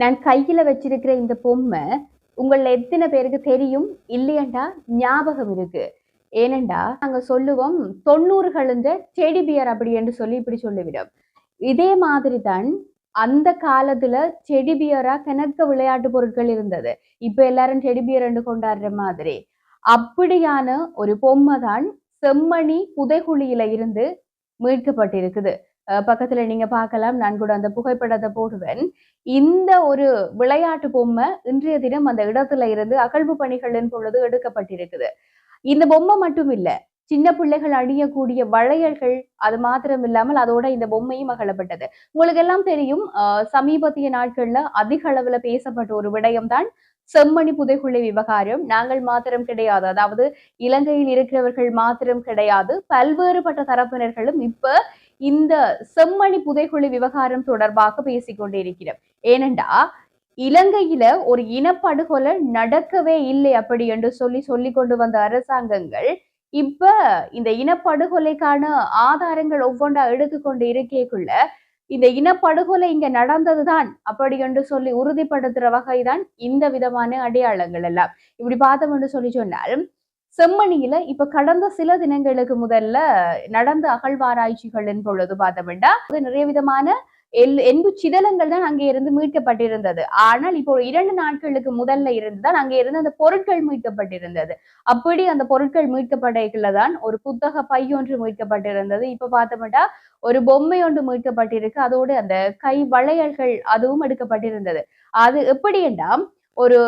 நான் கையில் வச்சிருக்கிற இந்த பொம்மை உங்கள எத்தனை பேருக்கு தெரியும்? இல்லையண்டா ஞாபகம் இருக்கு. ஏனண்டா நாங்கள் சொல்லுவோம் தொண்ணூறுகளின் செடி பியர் அப்படி என்று சொல்லி இப்படி சொல்லிவிடும். இதே மாதிரி தான் அந்த காலத்துல செடி பியரா கிணக்க விளையாட்டு பொருட்கள் இருந்தது. இப்ப எல்லாரும் செடி பியர் என்று கொண்டாடுற மாதிரி. அப்படியான ஒரு பொம்மை தான் செம்மணி புதைகுழியில இருந்து மீட்கப்பட்டிருக்குது. பக்கத்துல நீங்க பார்க்கலாம். நான் கூட அந்த புகைப்படத்தை போடுவேன். இந்த ஒரு விளையாட்டு பொம்மை இன்றைய தினம் அந்த இடத்துல இருந்து அகழ்வு பணிகளின் பொழுது எடுக்கப்பட்டிருக்குது. இந்த பொம்மை மட்டும் இல்ல சின்ன பிள்ளைகள் அணியக்கூடிய வளையல்கள் அது மாத்திரம் இல்லாமல் அதோட இந்த பொம்மையும் அகலப்பட்டது. உங்களுக்கு எல்லாம் தெரியும் சமீபத்திய நாட்கள்ல அதிக அளவுல பேசப்பட்ட ஒரு விடயம் தான் செம்மணி புதைகுழி விவகாரம். நாங்கள் மாத்திரம் கிடையாது. அதாவது இலங்கையில் இருக்கிறவர்கள் மாத்திரம் கிடையாது. பல்வேறுபட்ட தரப்பினர்களும் இப்ப இந்த செம்மணி புதைகுழி விவகாரம் தொடர்பாக பேசிக் கொண்டிருக்கிறோம் ஏனெண்டா இலங்கையில ஒரு இனப்படுகொலை நடக்கவே இல்லை அப்படி என்று சொல்லி சொல்லி கொண்டு வந்த அரசாங்கங்கள் இப்ப இந்த இனப்படுகொலைக்கான ஆதாரங்கள் ஒவ்வொன்றா எடுத்துக்கொண்டு இருக்கேக்குள்ள இந்த இனப்படுகொலை இங்க நடந்ததுதான் அப்படி என்று சொல்லி உறுதிப்படுத்துற வகைதான் இந்த விதமான அடையாளங்கள் எல்லாம். இப்படி பார்த்தோம் என்று சொல்லி சொன்னால் செம்மணியில இப்ப கடந்த சில தினங்களுக்கு முதல்ல நடந்த அகழ்வாராய்ச்சிகளின் பொழுது பார்த்தோம்னா அது நிறைய விதமான எல் என்பு சிதலங்கள் தான் அங்கே இருந்து மீட்கப்பட்டிருந்தது. ஆனால் இப்போ இரண்டு நாட்களுக்கு முதல்ல இருந்து தான் அங்கே இருந்து அந்த பொருட்கள் மீட்கப்பட்டிருந்தது. அப்படி அந்த பொருட்கள் மீட்கப்படைக்குள்ள தான் ஒரு புத்தக பை ஒன்று மீட்கப்பட்டிருந்தது. இப்ப பார்த்தோம்னா ஒரு பொம்மை ஒன்று மீட்கப்பட்டிருக்கு. அதோடு அந்த கை வளையல்கள் அதுவும் எடுக்கப்பட்டிருந்தது. அது எப்படி என்றால் ஒரு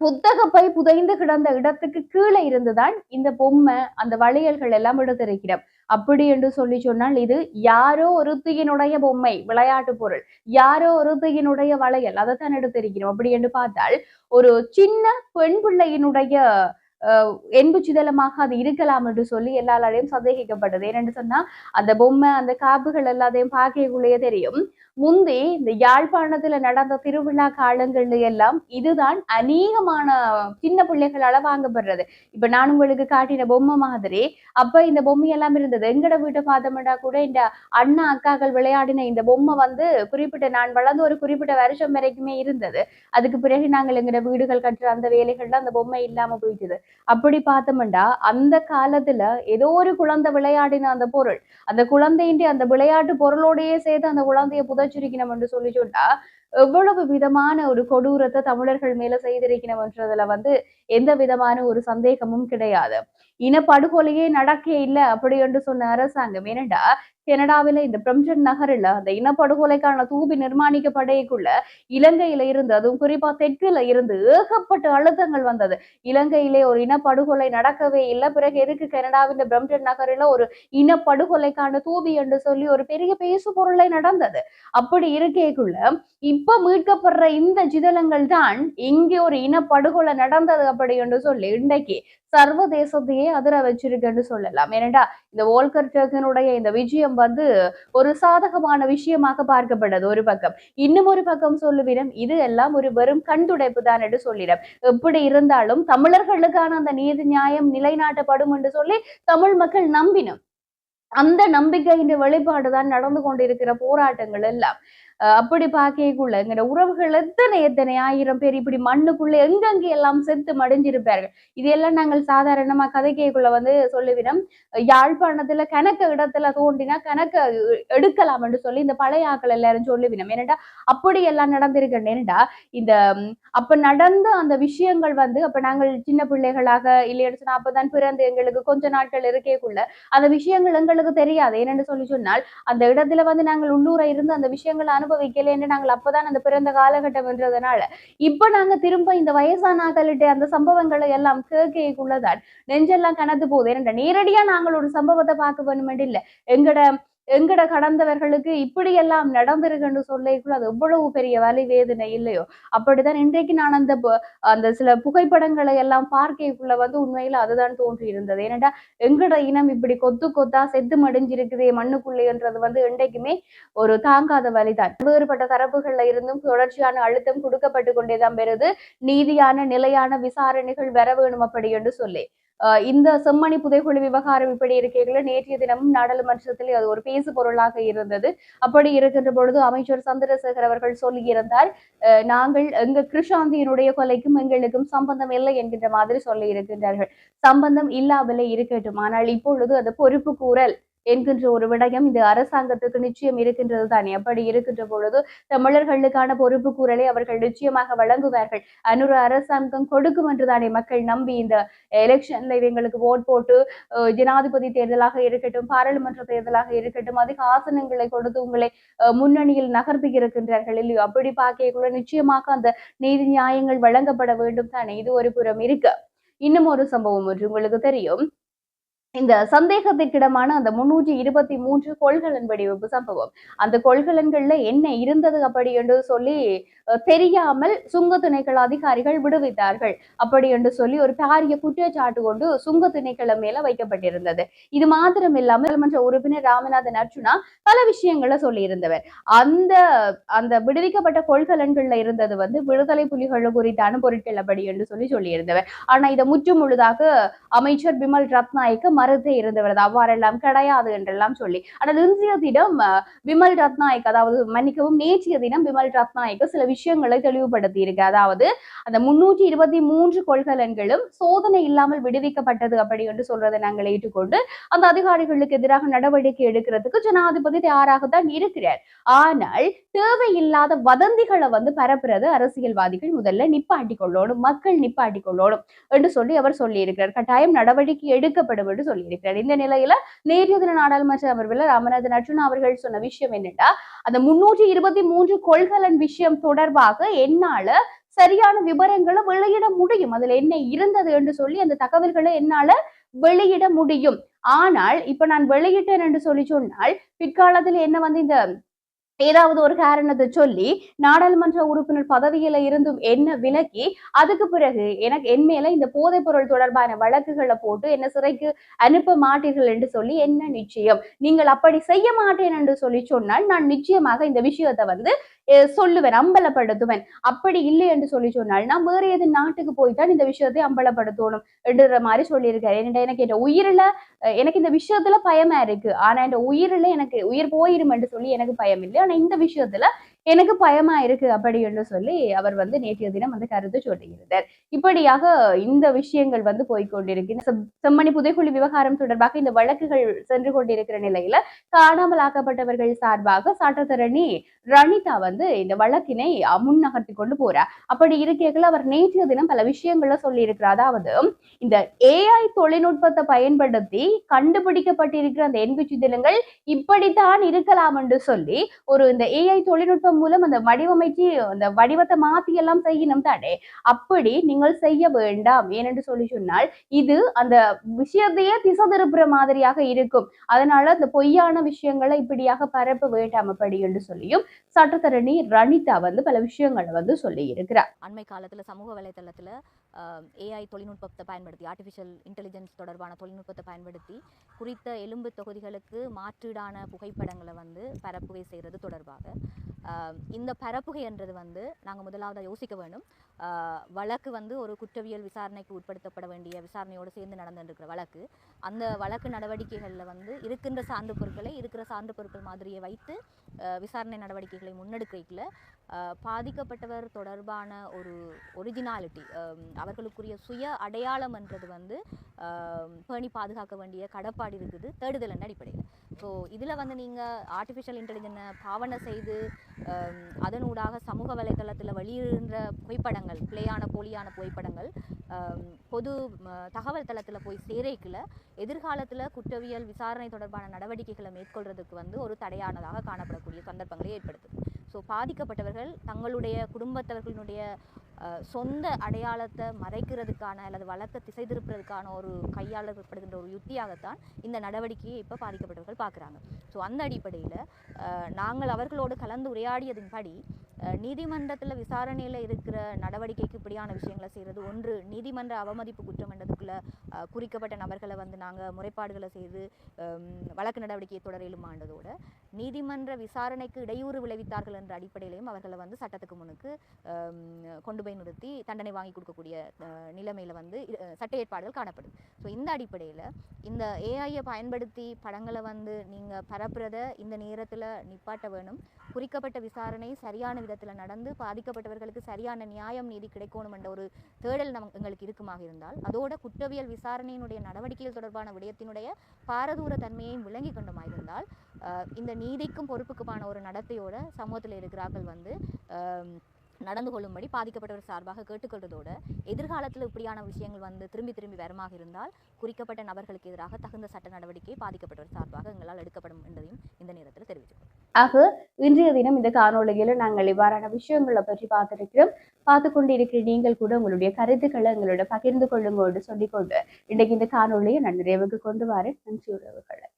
புத்தக பை புதைந்து கிடந்த இடத்துக்கு கீழே இருந்துதான் இந்த பொம்மை அந்த வளையல்கள் எல்லாம் எடுத்திருக்கிறோம் அப்படி என்று சொல்லி சொன்னால் இது யாரோ ஒருத்தியினுடைய பொம்மை விளையாட்டு பொருள். யாரோ ஒருத்தியினுடைய வளையல் அதைத்தான் எடுத்திருக்கிறோம். அப்படி என்று பார்த்தால் ஒரு சின்ன பெண் பிள்ளையினுடைய அஹ், என்பு சிதலமாக அது இருக்கலாம் என்று சொல்லி எல்லாராலையும் சந்தேகிக்கப்பட்டது ஏனென்று சொன்னா அந்த பொம்மை அந்த காப்புகள் எல்லாத்தையும் பார்க்கக்குள்ளேயே தெரியும். முந்தி இந்த யாழ்ப்பாணத்துல நடந்த திருவிழா காலங்கள்ல எல்லாம் இதுதான் அநேகமான சின்ன பிள்ளைகளால வாங்கப்படுறது. இப்ப நான் உங்களுக்கு காட்டின பொம்மை மாதிரி அப்ப இந்த பொம்மை எல்லாம் இருந்தது. எங்கட வீட்டை பார்த்தோம்னா கூட இந்த அண்ணா அக்காக்கள் விளையாடின இந்த பொம்மை வந்து குறிப்பிட்ட நான் வளர்ந்து ஒரு குறிப்பிட்ட வருஷம் வரைக்குமே இருந்தது. அதுக்கு பிறகு நாங்கள் எங்கட வீடுகள் கட்டுற அந்த வேலைகள்ல அந்த பொம்மை இல்லாம போயிட்டுது. அப்படி பார்த்தோம்னா அந்த காலத்துல ஏதோ ஒரு குழந்தை விளையாடின அந்த பொருள் அந்த குழந்தையின் அந்த விளையாட்டு பொருளோடையே சேர்த்து அந்த குழந்தைய சுருக்கினம் என்று சொல்லி சொன்னா எவ்வளவு விதமான ஒரு கொடூரத்தை தமிழர்கள் மேல செய்திருக்கணும்ன்றதுல வந்து எந்த விதமான ஒரு சந்தேகமும் கிடையாது. இனப்படுகொலையே நடக்க இல்லை அப்படி என்று சொன்ன அரசாங்கம் ஏனண்டா கனடாவில இந்த பிரம்டன் நகரில் அந்த இனப்படுகொலைக்கான தூபி நிர்மாணிக்கப்படையக்குள்ள இலங்கையில இருந்து அதுவும் குறிப்பா தெற்குல இருந்து ஏகப்பட்ட அழுத்தங்கள் வந்தது. இலங்கையிலே ஒரு இனப்படுகொலை நடக்கவே இல்லை. பிறகு எதுக்கு கனடாவின் பிரம்டன் நகர்ல ஒரு இனப்படுகொலைக்கான தூபி என்று சொல்லி ஒரு பெரிய பேசு பொருளை நடந்தது. அப்படி இருக்கேக்குள்ள இப்ப மீட்கப்படுற இந்த சிதலங்கள் தான் இங்கே ஒரு இனப்படுகொலை நடந்தது அப்படி என்று சொல்லி இன்றைக்கு சர்வதேசத்தையே அதிர வச்சிருக்குன்னு சொல்லலாம். ஏனண்டா இந்த வோல்கர் டர்கனுடைய இந்த விஜயம் வந்து ஒரு சாதகமான விஷயமாக பார்க்கப்பட்டது ஒரு பக்கம். இன்னும் ஒரு பக்கம் சொல்லுவிடம் இது எல்லாம் ஒரு வெறும் கண்துடைப்பு தான் என்று சொல்லிடும். எப்படி இருந்தாலும் தமிழர்களுக்கான அந்த நீதி நியாயம் நிலைநாட்டப்படும் என்று சொல்லி தமிழ் மக்கள் நம்பினோம். அந்த நம்பிக்கையின் வெளிப்பாடு தான் நடந்து கொண்டிருக்கிற போராட்டங்கள் எல்லாம். அப்படி பார்க்கக்குள்ள எங்கட உறவுகள் எத்தனை எத்தனை ஆயிரம் பேர் இப்படி மண்ணுக்குள்ள எங்கெங்க எல்லாம் செத்து மடிஞ்சிருப்பார்கள்? இதையெல்லாம் நாங்கள் சாதாரணமா கதைக்கைக்குள்ள வந்து சொல்லுவிடம் யாழ்ப்பாணத்துல கணக்க இடத்துல தோண்டினா கணக்க எடுக்கலாம் என்று சொல்லி இந்த பழைய ஆக்கள் எல்லாரும் சொல்லுவினம். ஏனண்டா அப்படி எல்லாம் நடந்திருக்க ஏனண்டா இந்த அப்ப நடந்த அந்த விஷயங்கள் வந்து அப்ப நாங்கள் சின்ன பிள்ளைகளாக இல்லைன்னு அப்பதான் பிறந்து எங்களுக்கு கொஞ்ச நாட்கள் இருக்கேக்குள்ள அந்த விஷயங்கள் எங்களுக்கு தெரியாது. ஏனென்று சொல்லி சொன்னால் அந்த இடத்துல வந்து நாங்கள் உள்ளூரை இருந்து அந்த விஷயங்களை அனுபவிக்கல என்று நாங்கள் அப்பதான் அந்த பிறந்த காலகட்டம் என்றதுனால. இப்ப நாங்க திரும்ப இந்த வயசானாக்கள்கிட்ட அந்த சம்பவங்களை எல்லாம் கேட்கக்குள்ளதான் நெஞ்செல்லாம் கனத்து போகுது. ஏன்னா நேரடியா நாங்கள் ஒரு சம்பவத்தை பார்க்க வேணுமென்று இல்ல எங்கட எங்கட கடந்தவர்களுக்கு இப்படி எல்லாம் நடந்திருக்குன்னு சொல்லிக்குள்ள அது எவ்வளவு பெரிய வலி வேதனை இல்லையோ? அப்படிதான் இன்றைக்கு நான் அந்த அந்த சில புகைப்படங்களை எல்லாம் பார்க்கக்குள்ள வந்து உண்மையில அதுதான் தோன்றி இருந்தது ஏனென்றா எங்கட இனம் இப்படி கொத்து கொத்தா செத்து மடிஞ்சிருக்குதே மண்ணுக்குள்ளேன்றது வந்து இன்றைக்குமே ஒரு தாங்காத வழிதான். வேறுபட்ட தரப்புகள்ல இருந்தும் தொடர்ச்சியான அழுத்தம் கொடுக்கப்பட்டு கொண்டேதான் பெறுது. நீதியான நிலையான விசாரணைகள் வர வேணும் அப்படி என்று சொல்லி. இந்த செம்மணி புதைகுழி விவகாரம் இப்படி இருக்கைகளை நேற்றைய தினமும் நாடாளுமன்றத்தில் அது ஒரு பேசு பொருளாக இருந்தது. அப்படி இருக்கின்ற பொழுது அமைச்சர் சந்திரசேகர் அவர்கள் சொல்லியிருந்தார் நாங்கள் எங்க கிருஷாந்தியினுடைய கொலைக்கும் எங்களுக்கும் சம்பந்தம் இல்லை என்கின்ற மாதிரி சொல்லி இருக்கின்றார்கள் சம்பந்தம் இல்லாமலே இருக்கட்டும். ஆனால் இப்பொழுது அது பொறுப்பு கூறல். என்கின்ற ஒரு விடயம் இந்த அரசாங்கத்துக்கு நிச்சயம் இருக்கின்றது தானே. அப்படி இருக்கின்ற பொழுது தமிழர்களுக்கான பொறுப்பு கூறலை அவர்கள் நிச்சயமாக வழங்குவார்கள். அனுர அரசாங்கம் கொடுக்கும் என்று தானே மக்கள் நம்பி இந்த எலெக்ஷன்ல இவங்களுக்கு ஓட் போட்டு ஜனாதிபதி தேர்தலாக இருக்கட்டும் பாராளுமன்ற தேர்தலாக இருக்கட்டும் அதிக ஆசனங்களை கொடுத்து உங்களை அஹ், முன்னணியில் நகர்த்தி இருக்கின்றார்கள் இல்லையோ? அப்படி பார்க்கக்குள்ள நிச்சயமாக அந்த நீதி நியாயங்கள் வழங்கப்பட வேண்டும் தானே. இது ஒரு புறம் இருக்கு. இன்னும் ஒரு சம்பவம் ஒன்று உங்களுக்கு தெரியும். இந்த சந்தேகத்திற்கிடமான அந்த முன்னூற்றி இருபத்தி மூன்று கொள்கலன் வெடிவிப்பு சம்பவம். அந்த கொள்கலன்கள்ல என்ன இருந்தது அப்படி என்று சொல்லி தெரியாமல் சுங்க திணைக்கள அதிகாரிகள் விடுவித்தார்கள். அப்படி என்று சொல்லி ஒரு பாரிய குற்றச்சாட்டு கொண்டு சுங்க துணைக்கள மேல வைக்கப்பட்டிருந்தது. இது மாத்திரம் இல்லாமல் நாடாளுமன்ற உறுப்பினர் ராமநாதன் அர்ஜுனா பல விஷயங்களை சொல்லி இருந்தவர் அந்த அந்த விடுவிக்கப்பட்ட கொள்கலன்கள்ல இருந்தது வந்து விடுதலை புலிகள் குறித்தான பொருட்கள் அப்படி என்று சொல்லி சொல்லியிருந்தவர். ஆனா இதை முற்று முழுதாக அமைச்சர் பிமல் ரத்நாயக்க மறுத்தே இருந்தவர் அவ்வாறெல்லாம் கிடையாது என்றெல்லாம் சொல்லி. ஆனால் இன்றைய தினம் விமல் ரத்நாயக் அதாவது மன்னிக்கவும் நேற்றைய தினம் விமல் ரத்நாயக் சில விஷயங்களை தெளிவுபடுத்தி இருக்கு அதாவது அந்த முன்னூற்றி இருபத்தி மூன்று கொள்கலன்களும் சோதனை இல்லாமல் விடுவிக்கப்பட்டது அப்படி என்று சொல்றதை நாங்கள் ஏற்றுக்கொண்டு அந்த அதிகாரிகளுக்கு எதிராக நடவடிக்கை எடுக்கிறதுக்கு ஜனாதிபதி தயாராகத்தான் இருக்கிறார். ஆனால் தேவையில்லாத வதந்திகளை வந்து பரப்புறது அரசியல்வாதிகள் முதல்ல நிப்பாட்டி கொள்ளணும் மக்கள் நிப்பாட்டி கொள்ளணும் என்று சொல்லி அவர் சொல்லியிருக்கிறார். கட்டாயம் நடவடிக்கை எடுக்கப்படும் என்று சொல்லியிருக்கிறார். இந்த நிலையில நேற்றைய தின நாடாளுமன்ற அமர்வில் ராமநாதன் அர்ஜுனா அவர்கள் சொன்ன விஷயம் என்னன்னா அந்த முன்னூற்றி இருபத்தி மூன்று கொள்கலன் விஷயம் தொடர்பாக என்னால சரியான விவரங்களை வெளியிட முடியும். அதுல என்ன இருந்தது என்று சொல்லி அந்த தகவல்களை என்னால வெளியிட முடியும். ஆனால் இப்ப நான் வெளியிட்டேன் என்று சொல்லி சொன்னால் பிற்காலத்தில் என்ன வந்து இந்த ஏதாவது ஒரு காரணத்தை சொல்லி நாடாளுமன்ற உறுப்பினர் பதவியில இருந்தும் என்ன விலக்கி அதுக்கு பிறகு எனக்கு என் மேல இந்த போதைப் பொருள் தொடர்பான வழக்குகளை போட்டு என்ன சிறைக்கு அனுப்ப மாட்டீர்கள் என்று சொல்லி என்ன நிச்சயம்? நீங்கள் அப்படி செய்ய மாட்டேன் என்று சொல்லி சொன்னால் நான் நிச்சயமாக இந்த விஷயத்தை வந்து சொல்லுவேன் அம்பலப்படுத்துவேன். அப்படி இல்லை என்று சொல்லி சொன்னால் நான் வேற எது நாட்டுக்கு போய்தான் இந்த விஷயத்தை அம்பலப்படுத்தணும் என்ற மாதிரி சொல்லியிருக்காரு. என்னடா எனக்கு என் உயிரில எனக்கு இந்த விஷயத்துல பயமா இருக்கு. ஆனா என் உயிரில எனக்கு உயிர் போயிரும் என்று சொல்லி எனக்கு பயம் இல்லை ஆனா இந்த விஷயத்துல எனக்கு பயமா இருக்கு அப்படி என்று சொல்லி அவர் வந்து நேற்றைய தினம் வந்து கருத்து சொல்லியிருந்தார். இப்படியாக இந்த விஷயங்கள் வந்து போய்கொண்டிருக்கு செம்மணி புதைக்குழி விவகாரம் தொடர்பாக இந்த வழக்குகள் சென்று கொண்டிருக்கிற நிலையில காணாமல் ஆக்கப்பட்டவர்கள் சார்பாக சட்டத்தரணி ரணிதா வந்து இந்த வழக்கினை முன் நகர்த்தி கொண்டு போறார் அப்படி இருக்கைகள் அவர் நேற்றைய தினம் பல விஷயங்களை சொல்லியிருக்கிறார். அதாவது இந்த ஏஐ தொழில்நுட்பத்தை பயன்படுத்தி கண்டுபிடிக்கப்பட்டிருக்கிற அந்த எண்பிச்சு தினங்கள் இப்படித்தான் இருக்கலாம் என்று சொல்லி ஒரு இந்த ஏஐ தொழில்நுட்பம் மூலம் அந்த வடிவமைச்சு அந்த வடிவத்தை மாத்தி எல்லாம் செய்யணும் தானே? அப்படி நீங்கள் செய்ய வேண்டாம். ஏனென்று சொல்லி சொன்னால் இது அந்த விஷயத்தையே திசை திருப்புற மாதிரியாக இருக்கும். அதனால அந்த பொய்யான விஷயங்களை இப்படியாக பரப்ப வேண்டாம் அப்படி என்று சொல்லியும் சட்டத்தரணி ரணிதா வந்து பல விஷயங்களை வந்து சொல்லி இருக்கிறார் அண்மை காலத்தில் சமூக வலைத்தளத்தில் ஏஐ தொழில்நுட்பத்தை பயன்படுத்தி ஆர்டிஃபிஷியல் இன்டெலிஜென்ஸ் தொடர்பான தொழில்நுட்பத்தை பயன்படுத்தி குறித்த எலும்பு தொகுதிகளுக்கு மாற்றீடான புகைப்படங்களை வந்து பரப்புகை செய்கிறது தொடர்பாக இந்த பரப்புகை என்றது வந்து நாங்கள் முதலாவது யோசிக்க வேண்டும் வழக்கு வந்து ஒரு குற்றவியல் விசாரணைக்கு உட்படுத்தப்பட வேண்டிய விசாரணையோடு சேர்ந்து நடந்துருக்கிற வழக்கு. அந்த வழக்கு நடவடிக்கைகளில் வந்து இருக்கின்ற சான்று பொருட்களை இருக்கிற சான்று பொருட்கள் மாதிரியை வைத்து விசாரணை நடவடிக்கைகளை முன்னெடுக்கையில் பாதிக்கப்பட்டவர் தொடர்பான ஒரு ஒரிஜினாலிட்டி அவர்களுக்குரிய சுய அடையாளம் என்றது வந்து பேணி பாதுகாக்க வேண்டிய கடப்பாடு இருக்குது தேடுதல் அடிப்படையில். ஸோ இதில் வந்து நீங்கள் ஆர்டிஃபிஷியல் இன்டெலிஜென்னை பாவனை செய்து அதனூடாக சமூக வலைதளத்தில் வெளியிடுகின்ற புகைப்படங்கள் பிழையான போலியான புகைப்படங்கள் பொது தகவல் தளத்தில் போய் சேரைக்குள்ள எதிர்காலத்தில் குற்றவியல் விசாரணை தொடர்பான நடவடிக்கைகளை மேற்கொள்றதுக்கு வந்து ஒரு தடையானதாக காணப்படக்கூடிய சந்தர்ப்பங்களை ஏற்படுத்துது. ஸோ பாதிக்கப்பட்டவர்கள் தங்களுடைய குடும்பத்தவர்களுடைய சொந்த அடையாளத்தை மறைக்கிறதுக்கான அல்லது வழக்கை திசை திருப்புறதுக்கான ஒரு கையாளப்படுகின்ற ஒரு யுத்தியாகத்தான் இந்த நடவடிக்கையை இப்போ பாதிக்கப்பட்டவர்கள் பார்க்குறாங்க. ஸோ அந்த அடிப்படையில் நாங்கள் அவர்களோடு கலந்து உரையாடியதின்படி படி நீதிமன்றத்தில் விசாரணையில் இருக்கிற நடவடிக்கைக்கு இப்படியான விஷயங்களை செய்கிறது ஒன்று நீதிமன்ற அவமதிப்பு குற்றம் என்றதுக்குள்ளே குறிக்கப்பட்ட நபர்களை வந்து நாங்கள் முறைப்பாடுகளை செய்து வழக்கு நடவடிக்கையை தொடரலுமாண்டதோடு நீதிமன்ற விசாரணைக்கு இடையூறு விளைவித்தார்கள் என்ற அடிப்படையிலையும் அவர்களை வந்து சட்டத்துக்கு முன்னுக்கு கொண்டு போய் நிறுத்தி தண்டனை வாங்கி கொடுக்கக்கூடிய நிலைமையில் வந்து சட்ட ஏற்பாடுகள் காணப்படுது. ஸோ இந்த அடிப்படையில் இந்த ஏஐயை பயன்படுத்தி படங்களை வந்து நீங்கள் பரப்புறத இந்த நேரத்தில் நிப்பாட்ட வேணும். குறிக்கப்பட்ட விசாரணை சரியான விதத்தில் நடந்து பாதிக்கப்பட்டவர்களுக்கு சரியான நியாயம் நீதி கிடைக்கணும் என்ற ஒரு தேடல் நம் எங்களுக்கு இருக்குமாக இருந்தால் அதோட குற்றவியல் விசாரணையினுடைய நடவடிக்கைகள் தொடர்பான விடயத்தினுடைய பாரதூர தன்மையையும் விளங்கி கொண்டுமாயிருந்தால் அஹ், இந்த நீதிக்கும் பொறுப்புக்குமான ஒரு நடத்தையோட சமூகத்தில் இருக்கிறார்கள் வந்து ஆஹ் நடந்து கொள்ளும்படி பாதிக்கப்பட்டவர் சார்பாக கேட்டுக்கொள்வதோடு எதிர்காலத்தில் இப்படியான விஷயங்கள் வந்து திரும்பி திரும்பி வருமாக இருந்தால் குறிக்கப்பட்ட நபர்களுக்கு எதிராக தகுந்த சட்ட நடவடிக்கை பாதிக்கப்பட்டவர் சார்பாக எங்களால் எடுக்கப்படும் என்பதையும் இந்த நேரத்தில் தெரிவித்துக் ஆக இன்றைய தினம் இந்த காணொலியில் நாங்கள் இவ்வாறான விஷயங்களை பற்றி பார்த்திருக்கிறோம். பார்த்து கொண்டிருக்கிற நீங்கள் கூட உங்களுடைய கருத்துக்களை எங்களோட பகிர்ந்து கொள்ளுங்கோடு சொல்லிக்கொண்டு இன்றைக்கு இந்த காணொலியை நான் நிறைவுக்கு கொண்டு வரேன். நன்றி உறவுகளை.